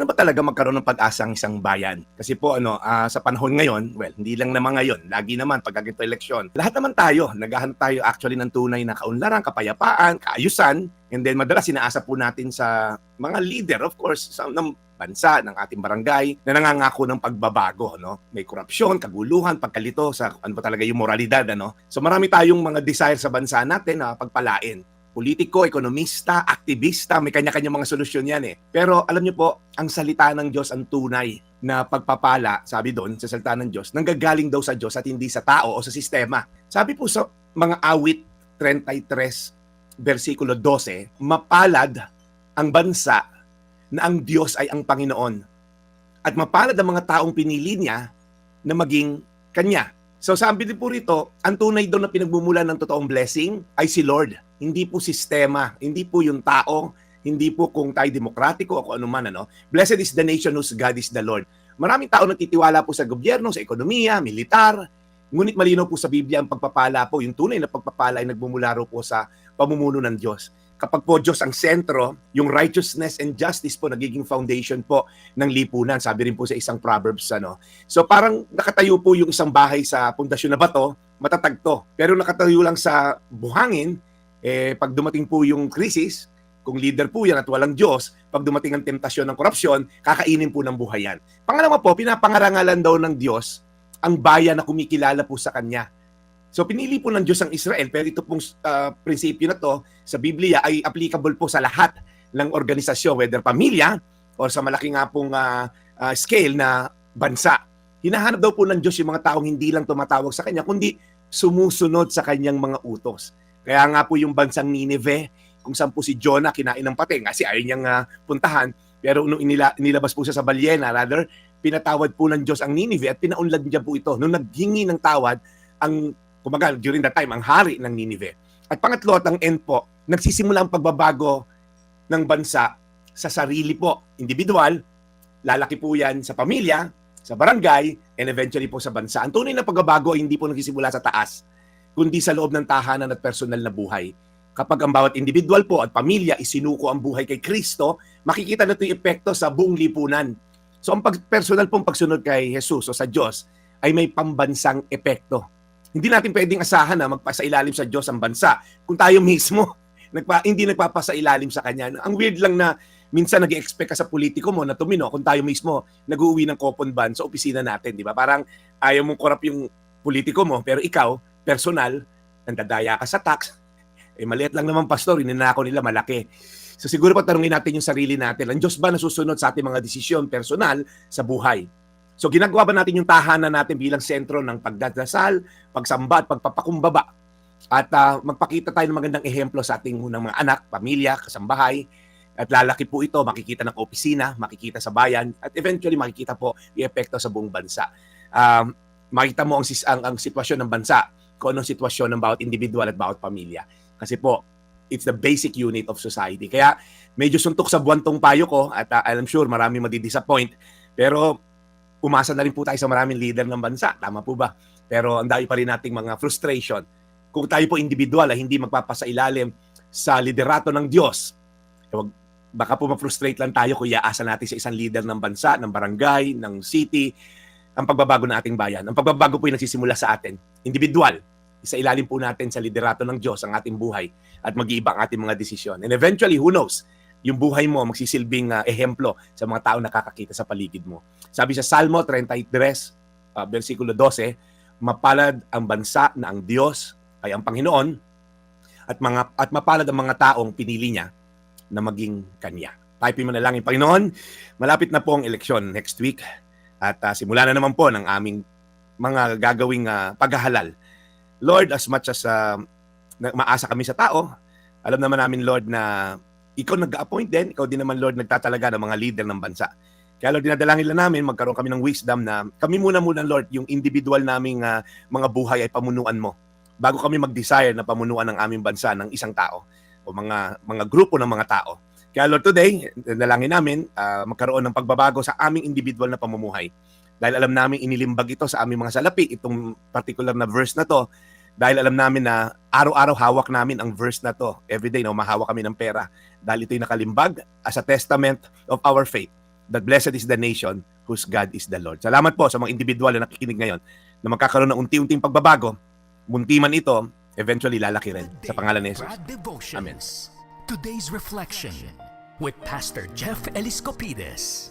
paano ba talaga magkaroon ng pag-asa ang isang bayan? Kasi po ano, ah, sa panahon ngayon, well, hindi lang naman ngayon, lagi naman pag ganito eleksyon, lahat naman tayo, naghahanap tayo actually ng tunay na kaunlaran, kapayapaan, kaayusan, and then madalas sinaasa po natin sa mga leader, of course, sa, ng bansa, ng ating barangay, na nangangako ng pagbabago, no? May korupsyon, kaguluhan, pagkalito sa ano pa talaga yung moralidad, ano? So marami tayong mga desire sa bansa natin na pagpalain politiko, ekonomista, aktivista, may kanya-kanya mga solusyon yan eh. Pero alam niyo po, ang salita ng Diyos ang tunay na pagpapala, sabi doon sa salita ng Diyos, nanggagaling daw sa Diyos at hindi sa tao o sa sistema. Sabi po sa mga awit 33, versikulo 12, mapalad ang bansa na ang Diyos ay ang Panginoon. At mapalad ang mga taong pinili niya na maging kanya. So sabi din po rito, ang tunay daw na pinagmumulan ng totoong blessing ay si Lord. Hindi po sistema, hindi po yung tao, hindi po kung tayo demokratiko o kung ano man. Ano. Blessed is the nation whose God is the Lord. Maraming tao nagtitiwala po sa gobyerno, sa ekonomiya, militar. Ngunit malinaw po sa Biblia ang pagpapala po, yung tunay na pagpapala ay nagmumula raw po sa pamumuno ng Diyos. Kapag po Diyos ang sentro, yung righteousness and justice po nagiging foundation po ng lipunan. Sabi rin po sa isang Proverbs. Ano. So parang nakatayo po yung isang bahay sa pundasyon na bato, matatag to. Pero nakatayo lang sa buhangin, eh, pag dumating po yung krisis, kung leader po yan at walang Diyos, pag dumating ang tentasyon ng korupsyon, kakainin po ng buhay yan. Pangalawa po, pinapangarangalan daw ng Diyos ang bayan na kumikilala po sa Kanya. So pinili po ng Diyos ang Israel, pero ito pong uh, prinsipyo na to sa Biblia ay applicable po sa lahat ng organisasyon, whether pamilya or sa malaki nga pong uh, uh, scale na bansa. Hinahanap daw po ng Diyos yung mga taong hindi lang tumatawag sa Kanya, kundi sumusunod sa Kanyang mga utos. Kaya nga po yung bansang Nineveh, kung saan po si Jonah kinain ng pati, kasi ayaw niyang uh, puntahan, pero nung inila, inilabas po siya sa balyena, rather, pinatawad po ng Diyos ang Nineveh at pinaunlad niya po ito. Nung naghingi ng tawad, ang kumaga during that time, ang hari ng Nineveh. At pangatlo at ang end po, nagsisimula ang pagbabago ng bansa sa sarili po, individual, lalaki po yan sa pamilya, sa barangay, and eventually po sa bansa. Ang tunay na pagbabago ay hindi po nagsisimula sa taas, kundi sa loob ng tahanan at personal na buhay. Kapag ang bawat individual po at pamilya isinuko ang buhay kay Kristo, makikita na yung epekto sa buong lipunan. So ang personal pong pagsunod kay Jesus o sa Diyos ay may pambansang epekto hindi natin pwedeng asahan na magpasailalim sa Diyos ang bansa kung tayo mismo nagpa, hindi nagpapasailalim sa Kanya. Ang weird lang na minsan nag expect ka sa politiko mo na tumino kung tayo mismo nag-uwi ng coupon ban sa opisina natin, di ba? Parang ayaw mong korap yung politiko mo, pero ikaw, personal, nandadaya ka sa tax, eh maliit lang naman pastor, ininako nila malaki. So siguro patanungin natin yung sarili natin, ang Diyos ba nasusunod sa ating mga desisyon personal sa buhay? So ginagawa ba natin yung tahanan natin bilang sentro ng pagdadasal, pagsamba at pagpapakumbaba? At uh, magpakita tayo ng magandang ehemplo sa ating unang mga anak, pamilya, kasambahay. At lalaki po ito, makikita ng opisina, makikita sa bayan, at eventually makikita po yung epekto sa buong bansa. Um, makita mo ang, ang, ang sitwasyon ng bansa, kung anong sitwasyon ng bawat individual at bawat pamilya. Kasi po, it's the basic unit of society. Kaya medyo suntok sa buwantong payo ko at uh, I'm sure marami madi-disappoint. Pero umasa na rin po tayo sa maraming leader ng bansa. Tama po ba? Pero ang dami pa rin nating mga frustration. Kung tayo po individual ay hindi magpapasailalim sa liderato ng Diyos, eh, wag, baka po ma-frustrate lang tayo kung iaasa natin sa isang leader ng bansa, ng barangay, ng city, ang pagbabago ng ating bayan. Ang pagbabago po ay nagsisimula sa atin. Individual. Isa ilalim po natin sa liderato ng Diyos ang ating buhay at mag-iiba ang ating mga desisyon. And eventually, who knows, yung buhay mo magsisilbing uh, ehemplo sa mga tao nakakakita sa paligid mo. Sabi sa Salmo 33, uh, versikulo 12, mapalad ang bansa na ang Diyos ay ang Panginoon at mga at mapalad ang mga taong pinili niya na maging kanya. Type mo na lang yung Panginoon. Malapit na po ang eleksyon next week at uh, simula na naman po ng aming mga gagawing uh, paghahalal. Lord, as much as uh, maasa kami sa tao, alam naman namin Lord na ikaw nag-appoint din, ikaw din naman Lord nagtatalaga ng mga leader ng bansa. Kaya Lord, dinadalangin lang namin, magkaroon kami ng wisdom na kami muna muna Lord, yung individual naming uh, mga buhay ay pamunuan mo. Bago kami mag-desire na pamunuan ng aming bansa ng isang tao o mga mga grupo ng mga tao. Kaya Lord, today, dalangin namin uh, magkaroon ng pagbabago sa aming individual na pamumuhay. Dahil alam namin inilimbag ito sa aming mga salapi, itong particular na verse na to, dahil alam namin na araw-araw hawak namin ang verse na to. Everyday, no, mahawak kami ng pera. Dahil ito'y nakalimbag as a testament of our faith that blessed is the nation whose God is the Lord. Salamat po sa mga individual na nakikinig ngayon na magkakaroon ng unti-unting pagbabago. Munti man ito, eventually lalaki rin sa pangalan ni Jesus. Amen. Today's reflection with Pastor Jeff Eliscopides.